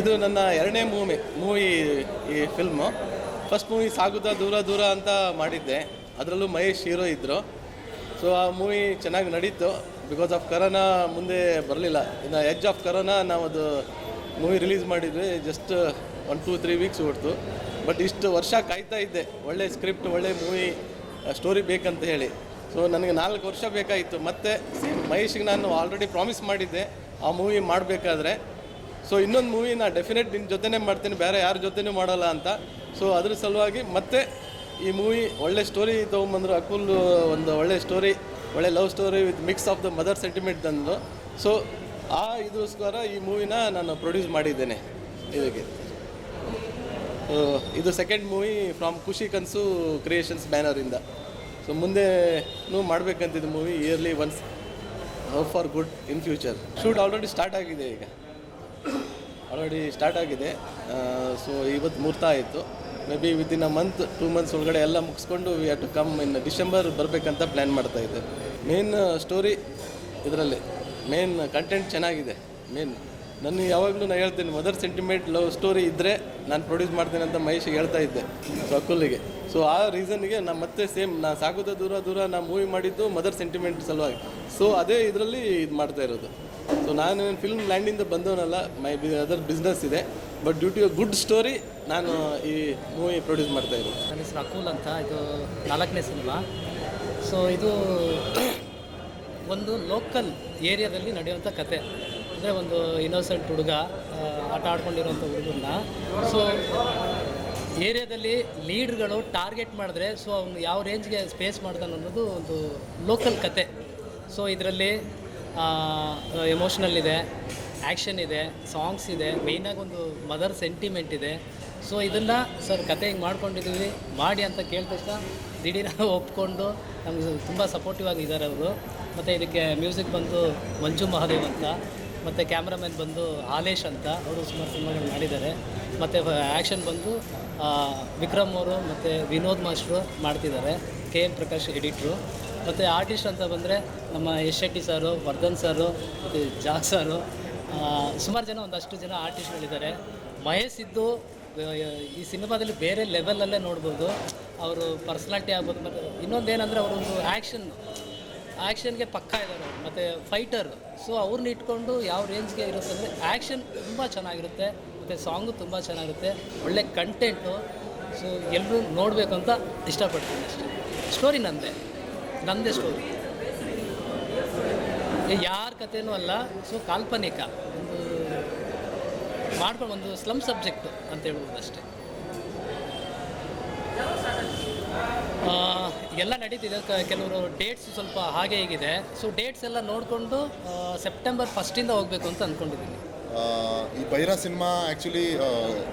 ಇದು ನನ್ನ ಎರಡನೇ ಮೂವಿ ಮೂವಿ ಈ ಫಿಲ್ಮು ಫಸ್ಟ್ ಮೂವಿ ಸಾಗುತ್ತಾ ದೂರ ದೂರ ಅಂತ ಮಾಡಿದ್ದೆ. ಅದರಲ್ಲೂ ಮಹೇಶ್ ಹೀರೋ ಇದ್ದರು ಸೊ ಆ ಮೂವಿ ಚೆನ್ನಾಗಿ ನಡೀತು. ಬಿಕಾಸ್ ಆಫ್ ಕರೋನಾ ಮುಂದೆ ಬರಲಿಲ್ಲ. ಇನ್ನು ಎಜ್ ಆಫ್ ಕರೋನಾ ನಾವು ಅದು ಮೂವಿ ರಿಲೀಸ್ ಮಾಡಿದ್ವಿ. Just one two three weeks ಹೊಡ್ತು but ಇಷ್ಟು ವರ್ಷ ಕಾಯ್ತಾ ಇದ್ದೆ. ಒಳ್ಳೆ ಸ್ಕ್ರಿಪ್ಟ್ ಒಳ್ಳೆ ಮೂವಿ ಸ್ಟೋರಿ ಬೇಕಂತ ಹೇಳಿ. ಸೊ ನನಗೆ ನಾಲ್ಕು ವರ್ಷ ಬೇಕಾಯಿತು. ಮತ್ತೆ ಮಹೇಶ್ಗೆ ನಾನು ಆಲ್ರೆಡಿ ಪ್ರಾಮಿಸ್ ಮಾಡಿದ್ದೆ. ಆ ಮೂವಿ ಮಾಡಬೇಕಾದ್ರೆ. ಸೊ ಇನ್ನೊಂದು ಮೂವಿ ನಾನು ಡೆಫಿನೆಟ್ ನಿನ್ನ ಜೊತೆನೇ ಮಾಡ್ತೀನಿ, ಬೇರೆ ಯಾರ ಜೊತೆನೂ ಮಾಡಲ್ಲ ಅಂತ. ಸೊ ಅದ್ರ ಸಲುವಾಗಿ ಮತ್ತೆ ಈ ಮೂವಿ ಒಳ್ಳೆ ಸ್ಟೋರಿ ತೊಗೊಂಬಂದರು. ಅಕುಲ್ ಒಂದು ಒಳ್ಳೆ ಸ್ಟೋರಿ ಒಳ್ಳೆ love story with mix of the mother sentiment ತಂದು. ಸೊ ಆ ಇದಕ್ಕೋಸ್ಕರ ಈ ಮೂವಿನ ನಾನು ಪ್ರೊಡ್ಯೂಸ್ ಮಾಡಿದ್ದೇನೆ ಇದಕ್ಕೆ. ಇದು ಸೆಕೆಂಡ್ ಮೂವಿ ಫ್ರಮ್ ಖುಷಿ ಕನಸು ಕ್ರಿಯೇಷನ್ಸ್ ಬ್ಯಾನರಿಂದ ಸೊ ಮುಂದೆನೂ ಮಾಡಬೇಕಂತಿದ್ದು movie early once for good in future shoot already start ಆಗಿದೆ ಈಗ. ಆಲ್ರೆಡಿ ಸ್ಟಾರ್ಟ್ ಆಗಿದೆ. ಸೊ ಇವತ್ತು ಮುಹೂರ್ತ ಆಯಿತು. Maybe within a month two months ಒಳಗಡೆ ಎಲ್ಲ ಮುಗಿಸ್ಕೊಂಡು we have to come in December ಬರಬೇಕಂತ ಪ್ಲ್ಯಾನ್ ಮಾಡ್ತಾ ಇದ್ದೆ ಮೇನ್ ಸ್ಟೋರಿ ಇದರಲ್ಲಿ ಮೇನ್ ಕಂಟೆಂಟ್ ಚೆನ್ನಾಗಿದೆ. ಮೇನ್ ನನ್ನ ಯಾವಾಗಲೂ ನಾನು ಹೇಳ್ತೀನಿ ಮದರ್ ಸೆಂಟಿಮೆಂಟ್ ಲವ್ ಸ್ಟೋರಿ ಇದ್ದರೆ ನಾನು ಪ್ರೊಡ್ಯೂಸ್ ಮಾಡ್ತೀನಿ ಅಂತ ಮಹೇಶಿಗೆ ಹೇಳ್ತಾ ಇದ್ದೆ ಸೊ ಸೊ ಆ ರೀಸನ್ಗೆ ನಾನು ಮತ್ತೆ ಸೇಮ್ ನಾನು ಸಾಕೋದ ದೂರ ದೂರ ನಾನು ಮೂವಿ ಮಾಡಿದ್ದು ಮದರ್ ಸೆಂಟಿಮೆಂಟ್ ಸಲುವಾಗಿ. ಸೊ ಅದೇ ಇದರಲ್ಲಿ ಇದು ಮಾಡ್ತಾ ಇರೋದು. ಸೊ ನಾನು ಫಿಲ್ಮ್ ಲ್ಯಾಂಡಿಂದ ಬಂದವನಲ್ಲ ಮೈ ಬಿ ಅದರ್ ಬಿಸ್ನೆಸ್ ಇದೆ. But due to good story ನಾನು ಈ ಮೂವಿ ಪ್ರೊಡ್ಯೂಸ್ ಮಾಡ್ತಾ ಇದ್ದೀನಿ ನನ್ನ ಹೆಸರು ಅಕುಲ್ ಅಂತ, ಇದು ನಾಲ್ಕನೇ ಸಿನಿಮಾ ಸೊ ಇದು ಒಂದು ಲೋಕಲ್ ಏರಿಯಾದಲ್ಲಿ ನಡೆಯುವಂಥ ಕತೆ. ಅಂದರೆ ಒಂದು ಇನ್ನೋಸೆಂಟ್ ಹುಡುಗ ಆಟ ಆಡ್ಕೊಂಡಿರೋಂಥ ಹುಡುಗನ್ನ. ಸೊ ಏರಿಯಾದಲ್ಲಿ ಲೀಡ್ಗಳು ಟಾರ್ಗೆಟ್ ಮಾಡಿದ್ರೆ ಸೊ ಅವನು ಯಾವ ರೇಂಜ್ಗೆ ಸ್ಪೇಸ್ ಮಾಡ್ತಾನೆ ಅನ್ನೋದು ಒಂದು ಲೋಕಲ್ ಕತೆ. ಸೊ ಇದರಲ್ಲಿ ಎಮೋಷ್ನಲ್ ಇದೆ ಆ್ಯಕ್ಷನ್ ಇದೆ ಸಾಂಗ್ಸ್ ಇದೆ ಮೇಯ್ನಾಗಿ ಒಂದು ಮದರ್ ಸೆಂಟಿಮೆಂಟ್ ಇದೆ. ಸೊ ಇದನ್ನು ಸರ್ ಕತೆ ಹಿಂಗೆ ಮಾಡ್ಕೊಂಡಿದ್ದೀವಿ ಮಾಡಿ ಅಂತ ಕೇಳಿದ ತಕ್ಷಣ ದಿಢೀರ ಒಪ್ಕೊಂಡು ನಮಗೆ ತುಂಬ ಸಪೋರ್ಟಿವ್ ಆಗಿ ಇದ್ದಾರೆ ಅವರು. ಮತ್ತು ಇದಕ್ಕೆ ಮ್ಯೂಸಿಕ್ ಬಂದು ಮಂಜು ಮಹಾದೇವ್ ಅಂತ, ಮತ್ತು ಕ್ಯಾಮ್ರಾಮನ್ ಬಂದು ಆಲೇಶ್ ಅಂತ, ಅವರು ಸುಮಾರು ಸಿನಿಮಾಗಳು ಮಾಡಿದ್ದಾರೆ. ಮತ್ತು ಆ್ಯಕ್ಷನ್ ಬಂದು ವಿಕ್ರಮ್ ಅವರು ಮತ್ತು ವಿನೋದ್ ಮಾಸ್ಟ್ರು ಮಾಡ್ತಿದ್ದಾರೆ. ಕೆ ಎಂ ಪ್ರಕಾಶ್ ಎಡಿಟ್ರು ಮತ್ತು ಆರ್ಟಿಸ್ಟ್ ಅಂತ ಬಂದರೆ ನಮ್ಮ ಯಶ್ ಶೆಟ್ಟಿ ಸರು ವರ್ಧನ್ ಸರು ಮತ್ತು ಜಾಗ್ ಸಾರು ಸುಮಾರು ಜನ ಒಂದಷ್ಟು ಜನ ಆರ್ಟಿಸ್ಟ್ಗಳಿದ್ದಾರೆ ಮಹೇಶ್ ಇದ್ದು ಈ ಸಿನಿಮಾದಲ್ಲಿ ಬೇರೆ ಲೆವೆಲಲ್ಲೇ ನೋಡ್ಬೋದು. ಅವರು ಪರ್ಸ್ನಾಲಿಟಿ ಆಗ್ಬೋದು, ಮತ್ತು ಇನ್ನೊಂದೇನೆಂದರೆ ಅವರೊಂದು ಆ್ಯಕ್ಷನ್ ಆ್ಯಕ್ಷನ್ಗೆ ಪಕ್ಕ ಇದ್ದಾರೆ ಅವರು. ಮತ್ತು ಫೈಟರ್ ಸೊ ಅವ್ರನ್ನ ಇಟ್ಕೊಂಡು ಯಾವ ರೇಂಜ್ಗೆ ಇರುತ್ತೆ ಅಂದರೆ ಆ್ಯಕ್ಷನ್ ತುಂಬ ಚೆನ್ನಾಗಿರುತ್ತೆ, ಮತ್ತು ಸಾಂಗು ತುಂಬ ಚೆನ್ನಾಗಿರುತ್ತೆ, ಒಳ್ಳೆ ಕಂಟೆಂಟು ಸೊ ಎಲ್ಲರೂ ನೋಡಬೇಕು ಅಂತ ಇಷ್ಟಪಡ್ತೀನಿ ಅಷ್ಟೇ. ಸ್ಟೋರಿ ನಂದೇ. ನಂದೇ ಸ್ಟೋರಿ ಯಾರ ಕಥೆನೂ ಅಲ್ಲ ಸೊ ಕಾಲ್ಪನಿಕ. ಒಂದು ಮಾಡ್ಕೊಂಡು ಒಂದು ಸ್ಲಮ್ ಸಬ್ಜೆಕ್ಟು ಅಂತ ಹೇಳ್ಬೋದು ಅಷ್ಟೇ. ಎಲ್ಲ ನಡೀತಿದೆ. ಕೆಲವರು ಡೇಟ್ಸ್ ಸ್ವಲ್ಪ ಹಾಗೆ ಹೀಗಿದೆ. ಸೊ ಡೇಟ್ಸ್ ಎಲ್ಲ ನೋಡಿಕೊಂಡು ಸೆಪ್ಟೆಂಬರ್ ಫಸ್ಟಿಂದ ಹೋಗಬೇಕು ಅಂತ ಅಂದ್ಕೊಂಡಿದ್ದೀನಿ ಈ ಬೈರಾ ಸಿನಿಮಾ ಆ್ಯಕ್ಚುಲಿ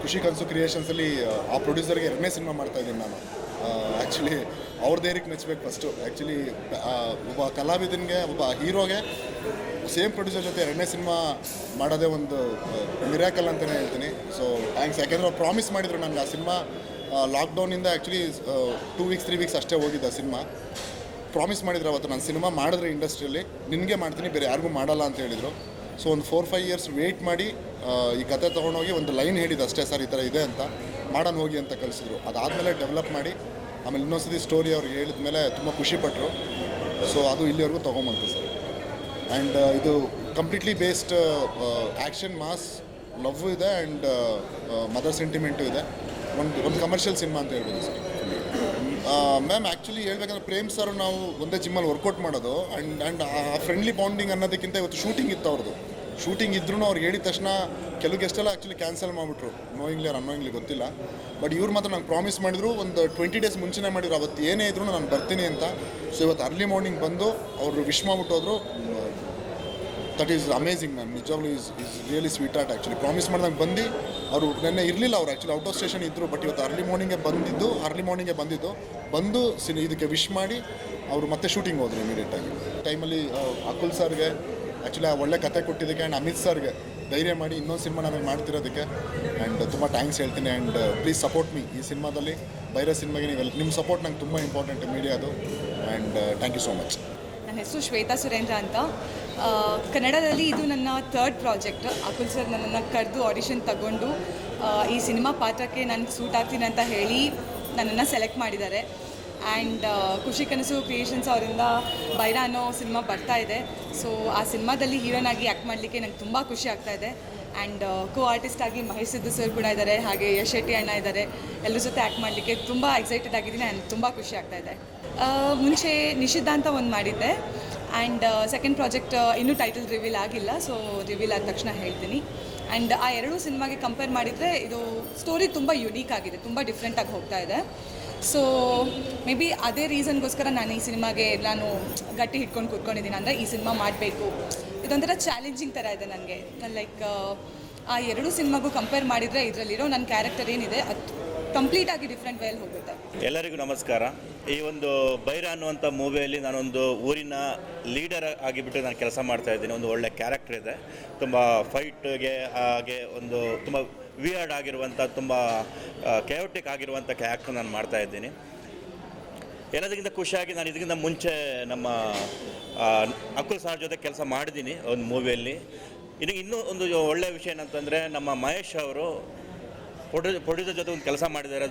ಖುಷಿ ಕನಸು ಕ್ರಿಯೇಷನ್ಸಲ್ಲಿ ಆ ಪ್ರೊಡ್ಯೂಸರ್ಗೆ ಎರಡನೇ ಸಿನಿಮಾ ಮಾಡ್ತಾ ಇದ್ದೀನಿ ನಾನು. ಆ್ಯಕ್ಚುಲಿ ಅವ್ರ ಧೈರ್ಯಕ್ಕೆ ಮೆಚ್ಚಬೇಕು ಫಸ್ಟು ಆ್ಯಕ್ಚುಲಿ ಒಬ್ಬ ಕಲಾವಿದನಿಗೆ, ಒಬ್ಬ ಹೀರೋಗೆ ಸೇಮ್ ಪ್ರೊಡ್ಯೂಸರ್ ಜೊತೆ ಎರಡನೇ ಸಿನಿಮಾ ಮಾಡೋದೇ ಒಂದು ಮಿರಾಕಲ್ ಅಂತಲೇ ಹೇಳ್ತೀನಿ. ಸೊ ಥ್ಯಾಂಕ್ಸ್ ಯಾಕೆಂದರೆ ಅವ್ರು ಪ್ರಾಮಿಸ್ ಮಾಡಿದರು ನನಗೆ ಆ cinema ಲಾಕ್ಡೌನಿಂದ actually two weeks three weeks ಅಷ್ಟೇ ಹೋಗಿದ್ದ ಸಿನಿಮಾ ಪ್ರಾಮಿಸ್ ಮಾಡಿದ್ರು ಅವತ್ತು ನಾನು ಸಿನಿಮಾ ಮಾಡಿದ್ರೆ ಇಂಡಸ್ಟ್ರಿಯಲ್ಲಿ ನಿನಗೆ ಮಾಡ್ತೀನಿ, ಬೇರೆ ಯಾರಿಗೂ ಮಾಡಲ್ಲ ಅಂತ ಹೇಳಿದರು. ಸೊ ಒಂದು ಫೋರ್ ಫೈವ್ ಇಯರ್ಸ್ ವೆಯ್ಟ್ ಮಾಡಿ ಈ ಕತೆ ತೊಗೊಂಡೋಗಿ ಒಂದು ಲೈನ್ ಹೇಳಿದ್ದು ಅಷ್ಟೇ, ಸರ್, ಈ ಥರ ಇದೆ ಅಂತ ಮಾಡೋಣ ಹೋಗಿ ಅಂತ ಕಲಿಸಿದ್ರು ಅದಾದಮೇಲೆ ಡೆವಲಪ್ ಮಾಡಿ ಆಮೇಲೆ ಇನ್ನೊಂದ್ಸತಿ ಸ್ಟೋರಿ ಅವ್ರಿಗೆ ಹೇಳಿದ ಮೇಲೆ ತುಂಬ ಖುಷಿಪಟ್ಟರು ಸೊ ಅದು ಇಲ್ಲಿವರೆಗೂ ತೊಗೊಂಬಂತು ಸರ್. ಆ್ಯಂಡ್ ಇದು completely based action mass love ಇದೆ ಆ್ಯಂಡ್ ಮದರ್ ಸೆಂಟಿಮೆಂಟು ಇದೆ. ಒಂದು ಒಂದು ಕಮರ್ಷಿಯಲ್ ಸಿನಿಮಾ ಅಂತ ಹೇಳ್ಬೋದು ಸರ್. ಮ್ಯಾಮ್ ಆ್ಯಕ್ಚುಲಿ ಹೇಳ್ಬೇಕಂದ್ರೆ ಪ್ರೇಮ್ ಸರ್ ನಾವು ಒಂದೇ ಜಿಮ್ಮಲ್ಲಿ ವರ್ಕೌಟ್ ಮಾಡೋದು. ಆ್ಯಂಡ್ ಆ್ಯಂಡ್ ಆ ಫ್ರೆಂಡ್ಲಿ ಬಾಂಡಿಂಗ್ ಅನ್ನೋದಕ್ಕಿಂತ ಇವತ್ತು ಶೂಟಿಂಗ್ ಇತ್ತು ಅವ್ರದ್ದು ಶೂಟಿಂಗ್ ಇದ್ರೂ ಅವ್ರು ಹೇಳಿದ ತಕ್ಷಣ ಕೆಲವು ಗೆಸ್ಟೆಲ್ಲ ಆ್ಯಕ್ಚುಲಿ ಕ್ಯಾನ್ಸಲ್ ಮಾಡಿಬಿಟ್ರು. ನೋಯಿಂಗ್ಲಿ ಅವ್ರು ಅನ್ನೋಯಿಂಗ್ಲಿ ಗೊತ್ತಿಲ್ಲ. ಬಟ್ ಇವ್ರು ಮಾತ್ರ ನಂಗೆ ಪ್ರಾಮಿಸ್ ಮಾಡಿದ್ರು, ಒಂದು ಟ್ವೆಂಟಿ ಡೇಸ್ ಮುಂಚೆನೇ ಮಾಡಿದ್ರು. ಅವತ್ತು ಏನೇ ಇದ್ರು ನಾನು ಬರ್ತೀನಿ ಅಂತ. ಸೊ ಇವತ್ತು ಅರ್ಲಿ ಮಾರ್ನಿಂಗ್ ಬಂದು ಅವರು ವಿಶ್ ಮಾಡಿಬಿಟ್ಟೋದ್ರು ದಟ್ ಈಸ್ ಅಮೇಝಿಂಗ್ ಮ್ಯಾಮ್ ನಿಜವಾಗ್ಲೂ is is really sweet art actually promise ಮಾಡ್ದಂಗೆ ಬಂದು ಅವರು ನೆನ್ನೆ ಇರಲಿಲ್ಲ ಅವ್ರು ಆ್ಯಕ್ಚುಲಿ ಔಟ್ ಆಫ್ ಸ್ಟೇಷನ್ ಇದ್ದರು ಬಟ್ ಇವತ್ತು ಅರ್ಲಿ ಮಾರ್ನಿಂಗೇ ಬಂದಿದ್ದು ಅರ್ಲಿ ಮಾರ್ನಿಂಗೇ ಬಂದಿದ್ದು. ಬಂದು ಸಿನಿ ಇದಕ್ಕೆ ವಿಶ್ ಮಾಡಿ, ಅವರು ಮತ್ತೆ ಶೂಟಿಂಗ್ ಹೋದರು ಇಮಿಡಿಯೇಟಾಗಿ ಟೈಮಲ್ಲಿ ಅಕುಲ್ ಸರ್ಗೆ ಆ್ಯಕ್ಚುಲಿ ಆ ಒಳ್ಳೆ ಕತೆ ಕೊಟ್ಟಿದ್ದಕ್ಕೆ ಆ್ಯಂಡ್ ಅಮಿತ್ ಸರ್ಗೆ ಧೈರ್ಯ ಮಾಡಿ ಇನ್ನೊಂದು ಸಿನಿಮಾ ಮಾಡ್ತಿರೋದಕ್ಕೆ. ಆ್ಯಂಡ್ ತುಂಬ ಥ್ಯಾಂಕ್ಸ್ ಹೇಳ್ತೀನಿ ಆ್ಯಂಡ್ ಪ್ಲೀಸ್ ಸಪೋರ್ಟ್ ಮೀ ಈ ಸಿನಿಮಾದಲ್ಲಿ ಬೈರೋ ಸಿನಿಮಾಗೆ ನೀವು ನಿಮ್ಮ ಸಪೋರ್ಟ್ ನಂಗೆ ತುಂಬ important ಮೀಡಿಯಾದು. And thank you so much ನನ್ನ ಹೆಸರು ಶ್ವೇತಾ ಸುರೇಂದ್ರ ಅಂತ. ಕನ್ನಡದಲ್ಲಿ ಇದು ನನ್ನ ಥರ್ಡ್ ಪ್ರಾಜೆಕ್ಟ್ ಅಕುಲ್ ಸರ್ ನನ್ನನ್ನು ಕರೆದು ಆಡಿಷನ್ ತಗೊಂಡು ಈ ಸಿನಿಮಾ ಪಾತ್ರಕ್ಕೆ ನಾನು ಸೂಟ್ ಆಗ್ತೀನಿ ಅಂತ ಹೇಳಿ ನನ್ನನ್ನು ಸೆಲೆಕ್ಟ್ ಮಾಡಿದ್ದಾರೆ. ಆ್ಯಂಡ್ ಖುಷಿ ಕನಸು ಕ್ರಿಯೇಷನ್ಸ್ ಅವರಿಂದ ಬೈರ ಅನ್ನೋ ಸಿನಿಮಾ ಬರ್ತಾ ಇದೆ. ಸೊ ಆ ಸಿನಿಮಾದಲ್ಲಿ ಹೀರೋನ್ ಆಗಿ ಆ್ಯಕ್ಟ್ ಮಾಡಲಿಕ್ಕೆ ನಂಗೆ ತುಂಬ ಖುಷಿ ಆಗ್ತಾ ಇದೆ. ಆ್ಯಂಡ್ ಕೋ ಆರ್ಟಿಸ್ಟ್ ಆಗಿ ಮಹೇಶ್ ಸಿದ್ದು ಸರ್ ಕೂಡ ಇದ್ದಾರೆ, ಹಾಗೆ ಯಶ್ ಶೆಟ್ಟಿ ಅಣ್ಣ ಇದ್ದಾರೆ. ಎಲ್ಲರ ಜೊತೆ ಆ್ಯಕ್ಟ್ ಮಾಡಲಿಕ್ಕೆ ತುಂಬ ಎಕ್ಸೈಟೆಡ್ ಆಗಿದ್ದೀನಿ ಆ್ಯಂಡ್ ತುಂಬ ಖುಷಿ ಆಗ್ತಾ ಇದೆ. ಮುಂಚೆ ನಿಷಿದ್ಧ ಅಂತ ಒಂದು ಮಾಡಿದ್ದೆ. ಆ್ಯಂಡ್ ಸೆಕೆಂಡ್ ಪ್ರಾಜೆಕ್ಟ್ ಇನ್ನೂ ಟೈಟಲ್ ರಿವೀಲ್ ಆಗಿಲ್ಲ ಸೊ ರಿವೀಲ್ ಆದ ತಕ್ಷಣ ಹೇಳ್ತೀನಿ. ಆ್ಯಂಡ್ ಆ ಎರಡೂ ಸಿನಿಮಾಗೆ ಕಂಪೇರ್ ಮಾಡಿದರೆ ಇದು ಸ್ಟೋರಿ ತುಂಬ ಯುನೀಕ್ ಆಗಿದೆ, ತುಂಬ ಡಿಫ್ರೆಂಟಾಗಿ ಹೋಗ್ತಾ ಇದೆ. ಸೊ ಮೇ ಬಿ ಅದೇ ರೀಸನ್ಗೋಸ್ಕರ ನಾನು ಈ ಸಿನಿಮಾಗೆ ನಾನು ಗಟ್ಟಿ ಹಿಡ್ಕೊಂಡು ಕೂತ್ಕೊಂಡಿದ್ದೀನಿ. ಅಂದರೆ ಈ ಸಿನಿಮಾ ಮಾಡಬೇಕು. ಇದೊಂಥರ ಚಾಲೆಂಜಿಂಗ್ ಥರ ಇದೆ ನನಗೆ. ಲೈಕ್ ಆ ಎರಡು ಸಿನಿಮಾಗೂ ಕಂಪೇರ್ ಮಾಡಿದರೆ ಇದರಲ್ಲಿರೋ ನನ್ನ ಕ್ಯಾರೆಕ್ಟರ್ ಏನಿದೆ, ಅದು ಕಂಪ್ಲೀಟಾಗಿ ಡಿಫ್ರೆಂಟ್ ವೇಲ್ ಹೋಗುತ್ತೆ ಎಲ್ಲರಿಗೂ ನಮಸ್ಕಾರ. ಈ ಒಂದು ಬೈರ ಅನ್ನುವಂಥ ಮೂವಿಯಲ್ಲಿ ನಾನೊಂದು ಊರಿನ ಲೀಡರ್ ಆಗಿಬಿಟ್ಟು ನಾನು ಕೆಲಸ ಮಾಡ್ತಾ ಇದ್ದೀನಿ. ಒಂದು ಒಳ್ಳೆ ಕ್ಯಾರೆಕ್ಟರ್ ಇದೆ. ತುಂಬ ಫೈಟ್ಗೆ ಹಾಗೆ ಒಂದು ತುಂಬ ವಿಯರ್ಡ್ ಆಗಿರುವಂಥ ತುಂಬ ಕೆಯೋಟಿಕ್ ಆಗಿರುವಂಥ ಕ್ಯಾರೆಕ್ಟರ್ ನಾನು ಮಾಡ್ತಾ ಇದ್ದೀನಿ. ಎಲ್ಲದಕ್ಕಿಂತ ಖುಷಿಯಾಗಿ ನಾನು ಇದಕ್ಕಿಂತ ಮುಂಚೆ ನಮ್ಮ ಅಕುಲ್ ಸರ್ ಜೊತೆ ಕೆಲಸ ಮಾಡಿದ್ದೀನಿ ಒಂದು ಮೂವಿಯಲ್ಲಿ ಇನ್ನು ಇನ್ನೂ ಒಂದು ಒಳ್ಳೆಯ ವಿಷಯ ಏನಂತಂದರೆ ನಮ್ಮ ಮಹೇಶ್ ಅವರು ಪ್ರೊಡ್ಯೂ ಪ್ರೊಡ್ಯೂಸರ್ ಜೊತೆ ಒಂದು ಕೆಲಸ ಮಾಡಿದ್ದಾರೆ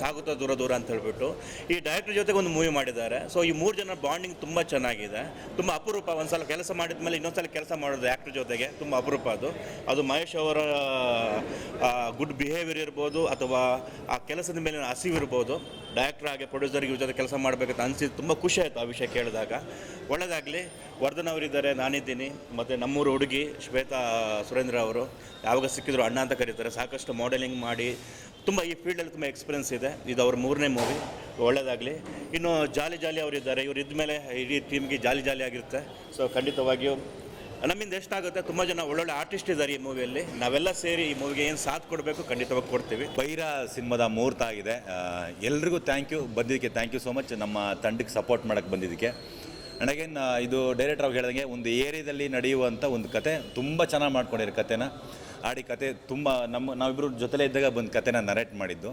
ಸಾಗುತ್ತ ದೂರ ದೂರ ಅಂತ ಹೇಳ್ಬಿಟ್ಟು. ಈ ಡೈರೆಕ್ಟರ್ ಜೊತೆಗೆ ಒಂದು ಮೂವಿ ಮಾಡಿದ್ದಾರೆ. ಸೊ ಈ ಮೂರು ಜನ ಬಾಂಡಿಂಗ್ ತುಂಬ ಚೆನ್ನಾಗಿದೆ. ತುಂಬ ಅಪರೂಪ. ಒಂದು ಸಲ ಕೆಲಸ ಮಾಡಿದ ಮೇಲೆ ಇನ್ನೊಂದ್ಸಲ ಕೆಲಸ ಮಾಡೋದು ಆ್ಯಕ್ಟ್ರ್ ಜೊತೆಗೆ ತುಂಬ ಅಪರೂಪ ಅದು. ಅದು ಮಹೇಶ್ ಅವರ ಗುಡ್ ಬಿಹೇವಿಯರ್ ಇರ್ಬೋದು ಅಥವಾ ಆ ಕೆಲಸದ ಮೇಲಿನ ಹಸಿವಿರ್ಬೋದು ಡೈರೆಕ್ಟರ್ ಹಾಗೆ ಪ್ರೊಡ್ಯೂಸರ್ಗೆ ಇವ್ರ ಜೊತೆ ಕೆಲಸ ಮಾಡಬೇಕಂತ ಅನಿಸಿದ್ದು ತುಂಬ ಖುಷಿ ಆಯಿತು ಆ ವಿಷಯ ಕೇಳಿದಾಗ. ಒಳ್ಳೆಯದಾಗಲಿ ವರ್ಧನ್ ಅವರಿದ್ದಾರೆ, ನಾನಿದ್ದೀನಿ. ಮತ್ತು ನಮ್ಮೂರು ಹುಡುಗಿ ಶ್ವೇತಾ ಸುರೇಂದ್ರ ಅವರು, ಯಾವಾಗ ಸಿಕ್ಕಿದ್ರು ಅಣ್ಣ ಅಂತ ಕರೀತಾರೆ. ಸಾಕಷ್ಟು ಮಾಡೆಲಿಂಗ್ ಮಾಡಿ, ತುಂಬ ಈ ಫೀಲ್ಡಲ್ಲಿ ತುಂಬ ಎಕ್ಸ್ಪೀರಿಯನ್ಸ್ ಇದೆ. ಇದು ಅವ್ರ ಮೂರನೇ ಮೂವಿ ಒಳ್ಳೆಯದಾಗಲಿ ಇನ್ನು ಜಾಲಿ ಜಾಲಿ ಅವರಿದ್ದಾರೆ. ಇವ್ರು ಇದ್ಮೇಲೆ ಇಡೀ ಟೀಮ್ಗೆ ಜಾಲಿ ಜಾಲಿ ಆಗಿರುತ್ತೆ. ಸೊ ಖಂಡಿತವಾಗಿಯೂ ನಮ್ಮಿಂದ ಎಷ್ಟಾಗುತ್ತೆ? ತುಂಬ ಜನ ಒಳ್ಳೊಳ್ಳೆ ಆರ್ಟಿಸ್ಟ್ ಇದ್ದಾರೆ ಈ ಮೂವಿಯಲ್ಲಿ ನಾವೆಲ್ಲ ಸೇರಿ ಈ ಮೂವಿಗೆ ಏನು ಸಾಥ್ ಕೊಡಬೇಕು ಖಂಡಿತವಾಗಿ ಕೊಡ್ತೀವಿ. ಬೈರ ಸಿನಿಮಾದ ಮುಹೂರ್ತ ಆಗಿದೆ. ಎಲ್ರಿಗೂ ಥ್ಯಾಂಕ್ ಯು ಬಂದಿದ್ದಕ್ಕೆ ಥ್ಯಾಂಕ್ ಯು ಸೋ ಮಚ್ ನಮ್ಮ ತಂಡಕ್ಕೆ ಸಪೋರ್ಟ್ ಮಾಡೋಕ್ಕೆ ಬಂದಿದ್ದಕ್ಕೆ. ಅಗೇನ್ ಇದು ಡೈರೆಕ್ಟರ್ ಅವ್ರು ಹೇಳಿದಂಗೆ ಒಂದು ಏರಿಯಾದಲ್ಲಿ ನಡೆಯುವಂಥ ಒಂದು ಕತೆ, ತುಂಬ ಚೆನ್ನಾಗಿ ಮಾಡ್ಕೊಂಡಿರೋ ಕತೆನ. ಆಡಿ ಕತೆ ತುಂಬ ನಮ್ಮ ನಾವಿಬ್ಬರು ಜೊತೆಲೇ ಇದ್ದಾಗ ಬಂದು ಕತೆನ ನರೇಟ್ ಮಾಡಿದ್ದು.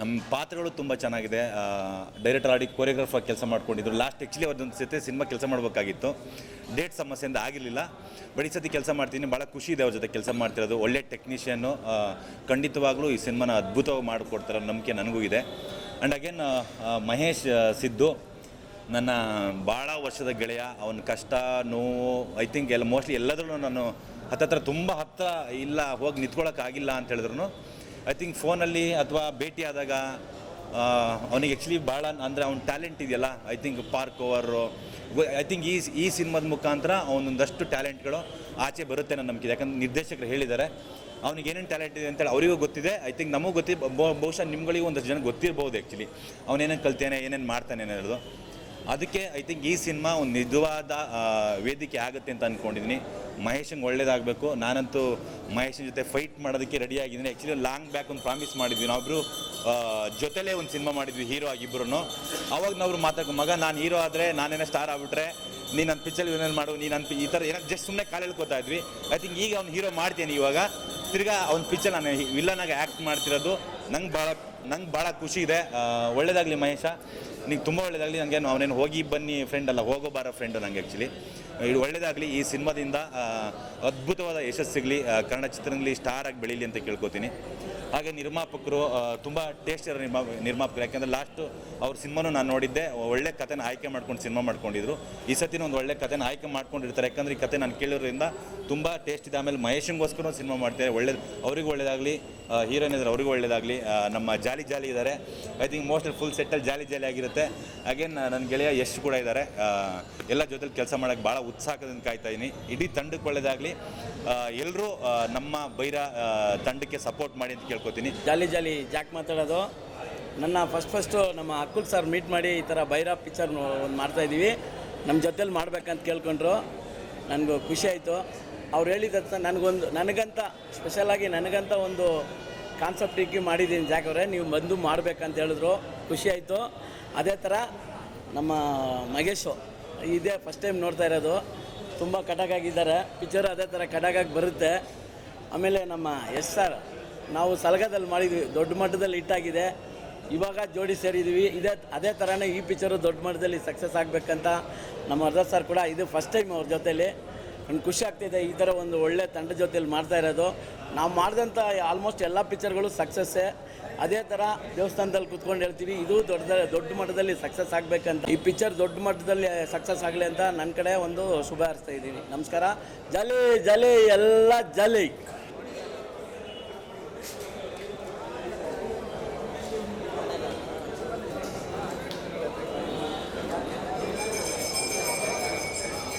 ನಮ್ಮ ಪಾತ್ರಗಳು ತುಂಬ ಚೆನ್ನಾಗಿದೆ. ಡೈರೆಕ್ಟರ್ ಆಡಿ ಕೊರಿಯೋಗ್ರಾಫರ್ ಕೆಲಸ ಮಾಡ್ಕೊಂಡಿದ್ರು. ಲಾಸ್ಟ್ ಆ್ಯಕ್ಚುಲಿ ಅವ್ರದ್ದೊಂದು ಸತಿ ಸಿನಿಮಾ ಕೆಲಸ ಮಾಡಬೇಕಾಗಿತ್ತು. ಡೇಟ್ ಸಮಸ್ಯೆಯಿಂದ ಆಗಿರಲಿಲ್ಲ. ಬಟ್ ಈ ಸತಿ ಕೆಲಸ ಮಾಡ್ತೀನಿ. ಭಾಳ ಖುಷಿ ಇದೆ ಅವ್ರ ಜೊತೆ ಕೆಲಸ ಮಾಡ್ತಿರೋದು. ಒಳ್ಳೆ ಟೆಕ್ನಿಷಿಯನ್ನು ಖಂಡಿತವಾಗ್ಲೂ ಈ ಸಿನಿಮಾನ ಅದ್ಭುತವಾಗಿ ಮಾಡಿಕೊಡ್ತಾರೋ ನಂಬಿಕೆ ನನಗೂ ಇದೆ. ಆ್ಯಂಡ್ ಅಗೇನ್ ಮಹೇಶ್ ಸಿದ್ದು ನನ್ನ ಭಾಳ ವರ್ಷದ ಗೆಳೆಯ. ಅವನ ಕಷ್ಟ, ನೋವು ಐ ಥಿಂಕ್ ಎಲ್ಲ ಮೋಸ್ಟ್ಲಿ ಎಲ್ಲದರಲ್ಲೂ ನಾನು ಹತ್ತತ್ರ ತುಂಬ ಹತ್ತಿರ ಇಲ್ಲ, ಹೋಗಿ ನಿಂತ್ಕೊಳ್ಳೋಕ್ಕಾಗಿಲ್ಲ ಅಂತ ಹೇಳಿದ್ರು. ಐ ಥಿಂಕ್ ಫೋನಲ್ಲಿ ಅಥವಾ ಭೇಟಿಯಾದಾಗ ಅವನಿಗೆ ಆ್ಯಕ್ಚುಲಿ ಭಾಳ ಅಂದರೆ ಅವ್ನ ಟ್ಯಾಲೆಂಟ್ ಇದೆಯಲ್ಲ? I think park over I think ಈ ಈ ಸಿನಿಮಾದ ಮುಖಾಂತರ ಅವನೊಂದಷ್ಟು ಟ್ಯಾಲೆಂಟ್ಗಳು ಆಚೆ ಬರುತ್ತೆ ನನ್ನ ನಂಬಿಕೆ. ಯಾಕಂದ್ರೆ ನಿರ್ದೇಶಕರು ಹೇಳಿದ್ದಾರೆ, ಅವ್ನಿಗೆ ಏನೇನು ಟ್ಯಾಲೆಂಟ್ ಇದೆ ಅಂತೇಳಿ ಅವರಿಗೂ ಗೊತ್ತಿದೆ. ಐ ಥಿಂಕ್ ನಮಗೂ ಗೊತ್ತಿ, ಬಹು- ಬಹುಶಃ ನಿಮ್ಗಳಿಗೂ ಒಂದಷ್ಟು ಜನ ಗೊತ್ತಿರ್ಬೋದು ಆ್ಯಕ್ಚುಲಿ ಅವನೇನೇನು ಕಲ್ತಾನೆ, ಏನೇನು ಮಾಡ್ತಾನೆ ಅನ್ನೋದು. ಅದಕ್ಕೆ ಐ ಥಿಂಕ್ ಈ ಸಿನಿಮಾ ಒಂದು ನಿಜವಾದ ವೇದಿಕೆ ಆಗುತ್ತೆ ಅಂತ ಅಂದ್ಕೊಂಡಿದ್ದೀನಿ ಮಹೇಶನ್ಗೆ ಒಳ್ಳೇದಾಗಬೇಕು. ನಾನಂತೂ ಮಹೇಶನ ಜೊತೆ ಫೈಟ್ ಮಾಡೋದಕ್ಕೆ ರೆಡಿಯಾಗಿದ್ದೀನಿ ಆ್ಯಕ್ಚುಲಿ ಲಾಂಗ್ ಬ್ಯಾಕ್ ಒಂದು ಪ್ರಾಮಿಸ್ ಮಾಡಿದ್ವಿ. ನಾವೊಬ್ಬರು ಜೊತೆಲೇ ಒಂದು ಸಿನಿಮಾ ಮಾಡಿದ್ವಿ ಹೀರೋ ಆಗಿಬ್ಬರು ಅವಾಗ ನಾವು ಮಾತಾಡ್ಕೊ ಮಗ, ನಾನು ಹೀರೋ ಆದರೆ ನಾನೇನೋ ಸ್ಟಾರ್ ಆಗ್ಬಿಟ್ರೆ ನೀನು ನನ್ನ ಪಿಚ್ಚಲ್ಲಿ ಏನೇನು ಮಾಡು, ನೀನು ನನ್ನ ಈ ಥರ ಏನೋ ಜಸ್ಟ್ ಸುಮ್ಮನೆ ಕಾಲು ಹೇಳ್ಕೊತಾ ಇದ್ವಿ. ಐ ಥಿಂಕ್ ಈಗ ಅವ್ನು ಹೀರೋ ಮಾಡ್ತೀನಿ ಇವಾಗ. ತಿರ್ಗಾ ಅವ್ನ ಪಿಚ್ಚರ್ ನಾನು ವಿಲ್ಲನಾಗಿ ಆ್ಯಕ್ಟ್ ಮಾಡ್ತಿರೋದು. ನಂಗೆ ಭಾಳ ನಂಗೆ ಭಾಳ ಖುಷಿ ಇದೆ. ಒಳ್ಳೇದಾಗಲಿ ಮಹೇಶ. ನಿಂಗೆ ತುಂಬ ಒಳ್ಳೇದಾಗಲಿ. ನನಗೆ ಅವನೇನು ಹೋಗಿ ಬನ್ನಿ ಫ್ರೆಂಡ್ ಅಲ್ಲ, ಹೋಗೋ ಬಾರೋ ಫ್ರೆಂಡು ನನಗೆ ಆ್ಯಕ್ಚುಲಿ ಇದು ಒಳ್ಳೇದಾಗಲಿ, ಈ ಸಿನಿಮಾದಿಂದ ಅದ್ಭುತವಾದ ಯಶಸ್ಸು ಸಿಗಲಿ ಕನ್ನಡ ಚಿತ್ರದಲ್ಲಿ ಸ್ಟಾರ್ ಆಗಿ ಬೆಳೀಲಿ ಅಂತ ಕೇಳ್ಕೊತೀನಿ. ಹಾಗೆ ನಿರ್ಮಾಪಕರು ತುಂಬ ಟೇಸ್ಟ್ ಇರೋ ನಿರ್ಮಾ, ನಿರ್ಮಾಪಕರು. ಯಾಕೆಂದರೆ ಲಾಸ್ಟು ಅವ್ರ ಸಿನಿಮಾನು ನಾನು ನೋಡಿದ್ದೆ. ಒಳ್ಳೆ ಕಥೆನ ಆಯ್ಕೆ ಮಾಡ್ಕೊಂಡು ಸಿನಿಮಾ ಮಾಡ್ಕೊಂಡಿದ್ರು. ಈ ಸತಿನೂ ಒಂದು ಒಳ್ಳೆ ಕಥೆನ ಆಯ್ಕೆ ಮಾಡ್ಕೊಂಡಿರ್ತಾರೆ. ಯಾಕಂದ್ರೆ ಈ ಕತೆ ನಾನು ಕೇಳಿರೋದ್ರಿಂದ ತುಂಬ ಟೇಸ್ಟ್ ಇದೆ. ಆಮೇಲೆ ಮಹೇಶನ್ಗೋಸ್ಕರ ಸಿನಿಮಾ ಮಾಡ್ತಾರೆ ಒಳ್ಳೆ ಅವ್ರಿಗೂ ಒಳ್ಳೇದಾಗಲಿ ಹೀರೋಯಿನ್ ಇದ್ದಾರೆ ಅವ್ರಿಗೂ ಒಳ್ಳೇದಾಗಲಿ. ನಮ್ಮ ಜಾಲಿ ಜಾಲಿ ಇದ್ದಾರೆ ಐ ಥಿಂಕ್ ಮೋಸ್ಟ್ಲಿ ಫುಲ್ ಸೆಟ್ಟಲ್ಲಿ ಜಾಲಿ ಜಾಲಿ ಆಗಿರುತ್ತೆ. ಅಗೇನ್ ನನ್ನ ಗೆಳೆಯ ಯಶ್ ಕೂಡ ಇದ್ದಾರೆ ಎಲ್ಲ ಜೊತೆಲಿ ಕೆಲಸ ಮಾಡೋಕ್ಕೆ ಭಾಳ ಉತ್ಸಾಹದಿಂದ ಕಾಯ್ತಾ ಇದ್ದೀನಿ ಇಡೀ ತಂಡಕ್ಕೆ ಒಳ್ಳೇದಾಗಲಿ. ಎಲ್ಲರೂ ನಮ್ಮ ಬೈರ ತಂಡಕ್ಕೆ ಸಪೋರ್ಟ್ ಮಾಡಿ ಅಂತ ಕೇಳ್ಕೊತೀನಿ ಜಾಲಿ ಜಾಲಿ, ಜಾಕ್ ಮಾತಾಡೋದು. ನನ್ನ ಫಸ್ಟ್ ಫಸ್ಟು ನಮ್ಮ ಅಕ್ಕುಲ್ ಸರ್ ಮೀಟ್ ಮಾಡಿ ಈ ಥರ ಬೈರಾ ಪಿಕ್ಚರ್ ಒಂದು ಮಾಡ್ತಾಯಿದ್ದೀವಿ ನಮ್ಮ ಜೊತೇಲಿ ಮಾಡ್ಬೇಕಂತ ಕೇಳ್ಕೊಂಡ್ರು. ನನಗೂ ಖುಷಿ ಆಯಿತು. ಅವ್ರು ಹೇಳಿದ ನನಗೊಂದು ನನಗಂತ ಸ್ಪೆಷಲಾಗಿ ನನಗಂತ ಒಂದು ಕಾನ್ಸೆಪ್ಟ್ ಇಕ್ಕಿ ಮಾಡಿದ್ದೀನಿ ಜಾಕ್ ಅವರೇ. ನೀವು ಬಂದು ಮಾಡಬೇಕಂತ ಹೇಳಿದ್ರು. ಖುಷಿ ಆಯಿತು. ಅದೇ ಥರ ನಮ್ಮ ಮಗೇಶು ಇದೇ ಫಸ್ಟ್ ಟೈಮ್ ನೋಡ್ತಾ ಇರೋದು. ತುಂಬ ಕಟಾಕಾಗಿದ್ದಾರೆ ಪಿಕ್ಚರ್ ಅದೇ ಥರ ಕಟಾಕಾಗಿ ಬರುತ್ತೆ. ಆಮೇಲೆ ನಮ್ಮ ಎಸ್ ಸರ್ ನಾವು ಸಲಗದಲ್ಲಿ ಮಾಡಿದ್ವಿ, ದೊಡ್ಡ ಮಟ್ಟದಲ್ಲಿ ಹಿಟ್ಟಾಗಿದೆ. ಇವಾಗ ಜೋಡಿ ಸೇರಿದ್ವಿ. ಇದೇ, ಅದೇ ಥರನೇ ಈ ಪಿಕ್ಚರು ದೊಡ್ಡ ಮಟ್ಟದಲ್ಲಿ ಸಕ್ಸಸ್ ಆಗಬೇಕಂತ ನಮ್ಮ ಅರ್ಧ ಸರ್ ಕೂಡ ಇದು ಫಸ್ಟ್ ಟೈಮ್ ಅವ್ರ ಜೊತೇಲಿ. ನನಗೆ ಖುಷಿ ಆಗ್ತಿದೆ ಈ ಥರ ಒಂದು ಒಳ್ಳೆ ತಂಡ ಜೊತೆಯಲ್ಲಿ ಮಾಡ್ತಾ ಇರೋದು. ನಾವು ಮಾಡಿದಂಥ ಆಲ್ಮೋಸ್ಟ್ ಎಲ್ಲ ಪಿಕ್ಚರ್ಗಳು ಸಕ್ಸಸ್ಸೇ ಅದೇ ಥರ ದೇವಸ್ಥಾನದಲ್ಲಿ ಕುತ್ಕೊಂಡು ಹೇಳ್ತೀವಿ, ಇದು ದೊಡ್ಡ ದೊಡ್ಡ ಮಟ್ಟದಲ್ಲಿ ಸಕ್ಸಸ್ ಆಗಬೇಕಂತ. ಈ ಪಿಕ್ಚರ್ ದೊಡ್ಡ ಮಟ್ಟದಲ್ಲಿ ಸಕ್ಸಸ್ ಆಗಲಿ ಅಂತ ನನ್ನ ಕಡೆ ಒಂದು ಶುಭ ಹಾರಿಸ್ತಾ ಇದ್ದೀನಿ ನಮಸ್ಕಾರ. ಜಲಿ ಜಲಿ, ಎಲ್ಲ ಜಲಿ.